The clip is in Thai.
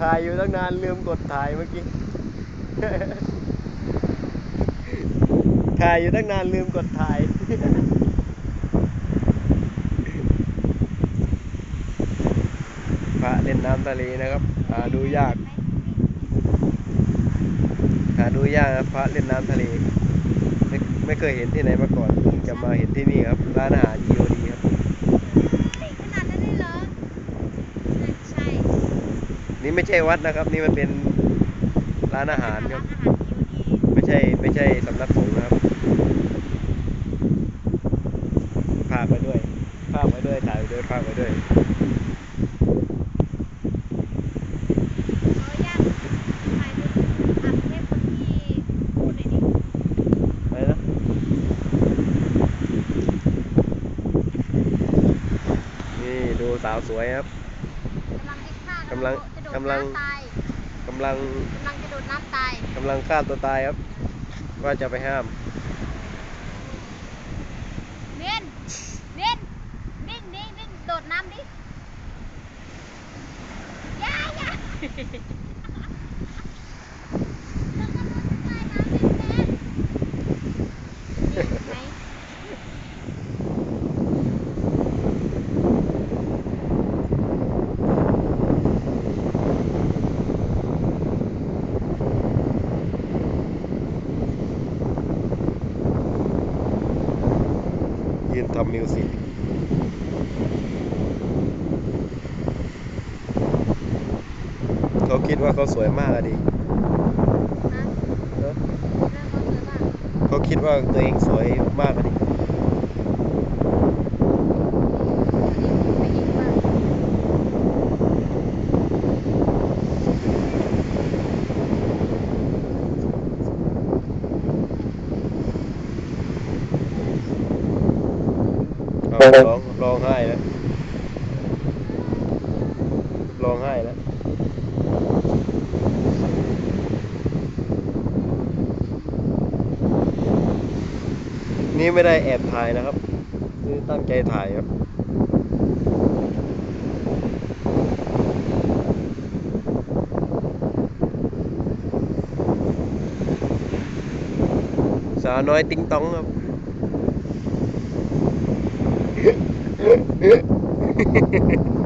ถ่ายอยู่ตั้งนานลืมกดถ่ายเมื่อกี้ ถ่ายอยู่ตั้งนานลืมกดถ่าย พระเล่นน้ำทะเลนะครับหาดูยากหาดูยากครับพระเล่นน้ำทะเล ไม่ไม่เคยเห็นที่ไหนมาก่อนจะมาเห็นที่นี่ครับ ร้านอาหาร EOD ครับ ติดขนาดนั้นเลยเหรอน่าใช่ นี่ไม่ใช่วัดนะครับ นี่มันเป็นร้านอาหารคร้ารับนอาหารคิวดีไม่ใช่ไม่ใช่สำนักสงฆ์นะครับพากไปด้วยพากไปด้วยถ่ายไปด้วยพากไปด้วยเขาอยากถ่ายรูปอัพเทปคนที่พูดหน่อยดิอะไรนะนี่ดูสาวสวยครับกำลังเอ็ กซ์ท่ากำลังกำลังกำลังกำลังจะโดดน้ำตายกำลังฆ่าตัวตายครับ ว่าจะไปห้าม เน้นเน้นนิ่งนิ่งนิ่งโดดน้ำดิอย่าอย่าเรากำลังจะตายน้ำเน้นเน้นนี่เห็นไหม ยืนทำมิวสิกเขาคิดว่าเขาสวยมากอะดินะเนอะเรื่องเขาสวยมากเขาคิดว่าตัวเองสวยมากอะดิ ไปอีกว่า เอา ร้องร้องไห้แล้วร้องไห้แล้วนี่ไม่ได้แอบถ่ายนะครับนี่ตั้งใจถ่ายครับสาวน้อยติ๊งต้องครับ Hehehehe